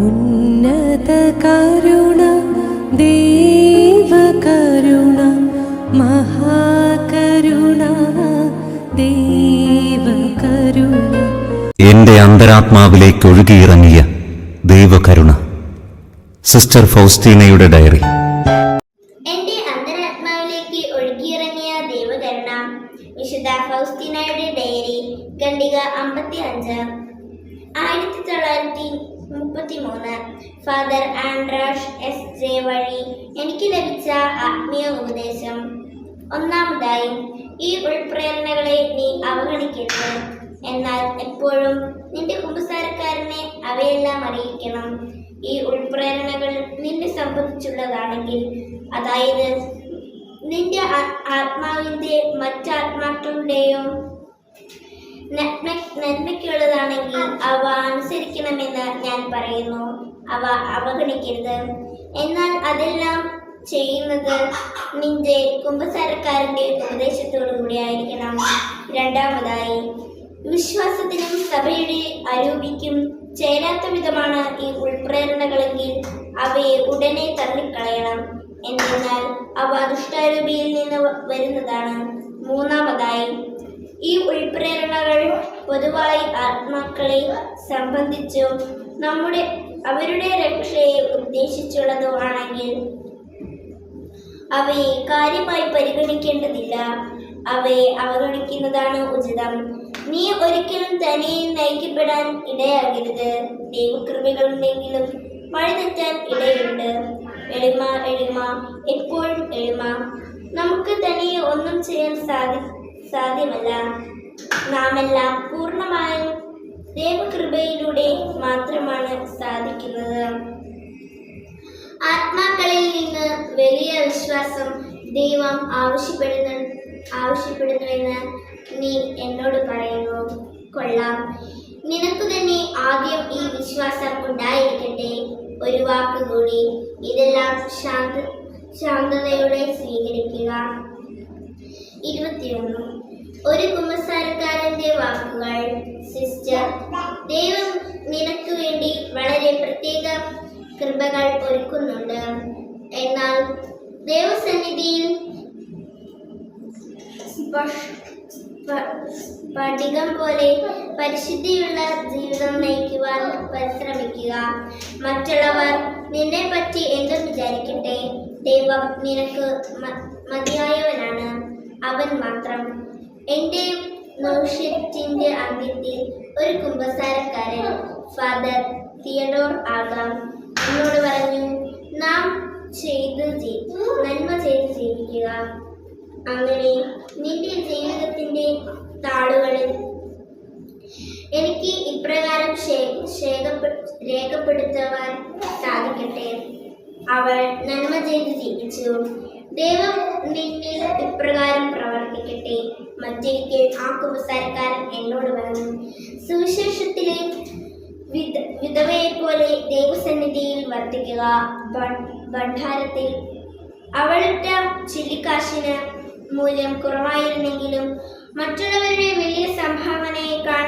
ഉന്നത കരുണ ദേവകരുണ മഹാകരുണ ദേവകരുണ എന്റെ അന്തരാത്മാവിലേക്ക് ഒഴുകിയിറങ്ങിയ ദൈവകരുണ sister ഫൗസ്റ്റീനയുടെ diary. എന്റെ അന്തരാത്മാവിലേക്ക് ഒഴുകിയിറങ്ങിയ ദൈവകരുണ വിശുദ്ധ ഫൗസ്തീനയുടെ ഡയറി ഖണ്ഡിക അമ്പത്തി അഞ്ച് ആയിരത്തി തൊള്ളായിരത്തി മുപ്പത്തി മൂന്ന് ഫാദർ ആൻഡ്രാഷ് എസ് ജെ വഴി എനിക്ക് ലഭിച്ച ആത്മീയ ഉപദേശം. ഒന്നാമതായി ഈ ഉൾപ്രേരണകളെ നീ അവഗണിക്കരുത്. എന്നാൽ എപ്പോഴും നിന്റെ കുമ്പസാരക്കാരനെ അവയെല്ലാം അറിയിക്കണം. ഈ ഉൾപ്രേരണകൾ നിന്നെ സംബന്ധിച്ചുള്ളതാണെങ്കിൽ അതായത് നിന്റെ ആത്മാവിന്റെ മറ്റാത്മാക്കളുടെയോ നന്മയ്ക്കുള്ളതാണെങ്കിൽ അവ അനുസരിക്കണമെന്ന് ഞാൻ പറയുന്നു. അവ അവഗണിക്കരുത്. എന്നാൽ അതെല്ലാം ചെയ്യുന്നത് നിന്റെ കുംഭസാരക്കാരന്റെ ഉപദേശത്തോടു കൂടിയായിരിക്കണം രണ്ടാമതായി വിശ്വാസത്തിനും സഭയുടെ അരൂപിക്കും ചേരാത്ത വിധമാണ് ഈ ഉൾപ്രേരണകളെങ്കിൽ അവയെ ഉടനെ തള്ളിക്കളയണം. എന്തെന്നാൽ അവ ദുഷ്ടാരൂപിയിൽ നിന്ന് വരുന്നതാണ്. മൂന്നാമതായി ഈ ഉൾപ്രേരണകൾ പൊതുവായി ആത്മാക്കളെ സംബന്ധിച്ചോ നമ്മുടെ അവരുടെ രക്ഷയെ ഉദ്ദേശിച്ചുള്ളതോ ആണെങ്കിൽ അവയെ കാര്യമായി പരിഗണിക്കേണ്ടതില്ല. അവയെ അവഗണിക്കുന്നതാണ് ഉചിതം. നീ ഒരിക്കലും തനിയെ നയിക്കപ്പെടാൻ ഇടയാകരുത്. ദൈവകൃപകളുണ്ടെങ്കിലും വഴിതെറ്റാൻ ഇടയുണ്ട്. എളിമ എളിമ എപ്പോഴും എളിമ. നമുക്ക് തനിയെ ഒന്നും ചെയ്യാൻ സാധി സാധ്യമല്ല. നാമെല്ലാം പൂർണമായും ദൈവകൃപയിലൂടെ മാത്രമാണ് സാധിക്കുന്നത്. ആത്മാക്കളിൽ നിന്ന് വലിയ വിശ്വാസം ദൈവം ആവശ്യപ്പെടുന്ന ആവശ്യപ്പെടുന്നുവെന്ന് നീ എന്നോട് പറയുന്നു. കൊള്ളാം. നിനക്ക് തന്നെ ആദ്യം ഈ വിശ്വാസം ഉണ്ടായിരിക്കട്ടെ. ഒരു വാക്ക് കൂടി. ഇതെല്ലാം ശാന്ത ശാന്തതയോടെ സ്വീകരിക്കുക. ഇരുപത്തിയൊന്ന്. ഒരു കുമ്പസാരക്കാരന്റെ വാക്കുകൾ സിസ്റ്റർ ദൈവം നിനക്ക് വേണ്ടി വളരെ പ്രത്യേക കൃപകൾ ഒരുക്കുന്നുണ്ട്. എന്നാൽ ദൈവസന്നിധിയിൽ പഠികം പോലെ പരിശുദ്ധിയുള്ള ജീവിതം നയിക്കുവാൻ പരിശ്രമിക്കുക. മറ്റുള്ളവർ നിന്നെ പറ്റി എന്തും വിചാരിക്കട്ടെ. ദൈവം നിനക്ക് മതിയായവനാണ്. അവൻ മാത്രം എന്റെ നൗഷ്യത്തിന്റെ അന്ത്യത്തിൽ ഒരു കുമ്പസാരക്കാരൻ ഫാദർ തിയഡോർ ആകാം. എന്നോട് പറഞ്ഞു നാം ചെയ്ത് നന്മ ചെയ്ത് ജീവിക്കുക. അങ്ങനെ നിന്റെ ജീവിതത്തിന്റെ താളുകളിൽ എനിക്ക് ഇപ്രകാരം രേഖപ്പെടുത്തുവാൻ സാധിക്കട്ടെ? അവൾ നന്മ ചെയ്ത് ജീവിച്ചു. ദൈവം നിന്നിൽ ഇപ്രകാരം പ്രവർത്തിക്കട്ടെ. മറ്റൊരിക്കൽ ആ കുമ്പസാരക്കാരൻ എന്നോട് പറഞ്ഞു സുവിശേഷത്തിലെ വിധ വിധവയെ പോലെ ദൈവസന്നിധിയിൽ വർദ്ധിക്കുക ഭണ്ഡാരത്തിൽ അവളുടെ ചില്ലിക്കാശിന് മൂല്യം കുറവായിരുന്നെങ്കിലും മറ്റുള്ളവരുടെ വലിയ സംഭാവനയേക്കാൾ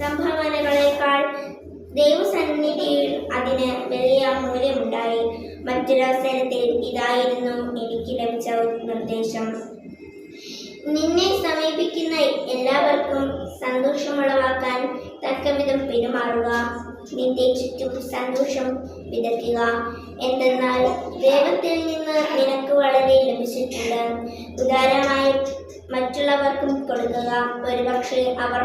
സംഭാവനകളേക്കാൾ ദൈവസന്നിധിയിൽ അതിന് വലിയ മൂല്യമുണ്ടായി. മറ്റൊരവസരത്തിൽ ഇതായിരുന്നു എനിക്ക് ലഭിച്ച നിർദ്ദേശം. നിന്നെ സമീപിക്കുന്ന എല്ലാവർക്കും സന്തോഷമുളവാക്കാൻ തക്കവിധം പെരുമാറുക. നിന്റെ ചുറ്റും സന്തോഷം വിതയ്ക്കുക. എന്തെന്നാൽ ദൈവത്തിൽ നിന്ന് നിനക്ക് വളരെ ലഭിച്ചിട്ടുണ്ട്. ഉദാരമായി മറ്റുള്ളവർക്കും കൊടുക്കുക. ഒരുപക്ഷെ അവർ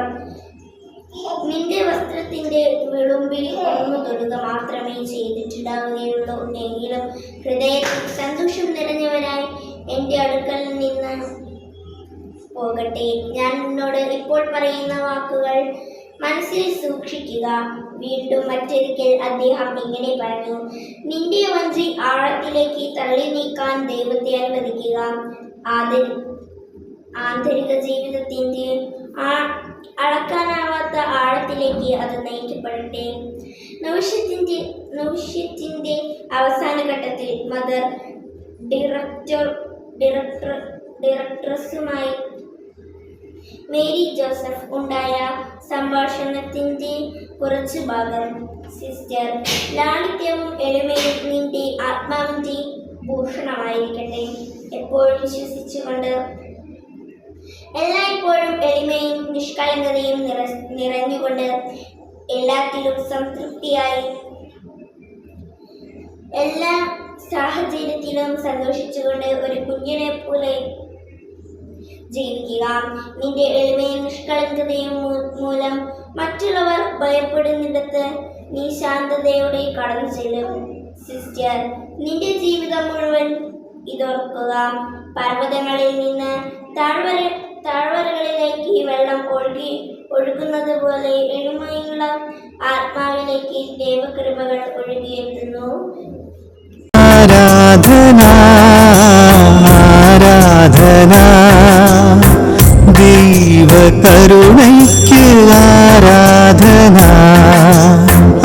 നിന്റെ വസ്ത്രത്തിന്റെ വിളുമ്പിൽ ഒന്ന് തൊടുക മാത്രമേ ചെയ്തിട്ടുണ്ടാവുകയുള്ളൂ. എങ്കിലും ഹൃദയത്തിൽ സന്തോഷം നിറഞ്ഞവരായി എന്റെ അടുക്കൽ നിന്ന് പോകട്ടെ. ഞാൻ നിന്നോട് ഇപ്പോൾ പറയുന്ന വാക്കുകൾ മനസ്സിൽ സൂക്ഷിക്കുക. വീണ്ടും മറ്റൊരിക്കൽ അദ്ദേഹം ഇങ്ങനെ പറഞ്ഞു നിന്റെ വഞ്ചി ആഴത്തിലേക്ക് തള്ളി നീക്കാൻ ദൈവത്തെ അനുവദിക്കുക. ആദരി ആന്തരിക ജീവിതത്തിന്റെ ആ അളക്കാനാവാത്ത ആഴത്തിലേക്ക് അത് നയിക്കപ്പെടട്ടെ. നൗഷ്യത്തിന്റെ നൗഷ്യത്തിന്റെ അവസാന ഘട്ടത്തിൽ മദർ ഡയറക്ടർ ഡയറക്ടർ ഡയറക്ടറസുമായി മേരി ജോസഫ് ഉണ്ടായ സംഭാഷണത്തിന്റെ കുറച്ച് ഭാഗം. സിസ്റ്റർ ലാളിത്യവും എളിമയും നിന്റെ ആത്മാവിന്റെ ഭൂഷണമായിരിക്കട്ടെ. എപ്പോഴും വിശ്വസിച്ചുകൊണ്ട്? എല്ലായ്പ്പോഴും എളിമയും നിഷ്കളങ്കതയും നിറ നിറഞ്ഞുകൊണ്ട് എല്ലാത്തിലും സംതൃപ്തിയായി. എല്ലാ സാഹചര്യത്തിലും സന്തോഷിച്ചുകൊണ്ട് ഒരു കുഞ്ഞിനെ പോലെ ജീവിക്കുക. നിന്റെ എളിമയും നിഷ്കളങ്കതയും മൂലം മറ്റുള്ളവർ ഭയപ്പെടുന്നിടത്ത് നീ ശാന്തതയോടെ കടന്നു ചെല്ലും. സിസ്റ്റർ നിന്റെ ജീവിതം മുഴുവൻ ഇതോർക്കുക. പർവതങ്ങളിൽ നിന്ന് താഴ്വര താഴ്വരകളിലേക്ക് വെള്ളം ഒഴുകി ഒഴുകുന്നത് പോലെ എളിമയുള്ള ആത്മാവിലേക്ക് ദൈവകൃപകൾ ഒഴുകിയെത്തുന്നു ആരാധന ആരാധന. ദൈവകരുണയ്ക്ക് ആരാധന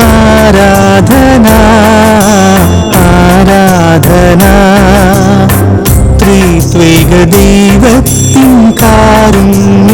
ആരാധന ആരാധന. ത്രിത്വൈക ദൈവത്തിൻ കാരുണ്യ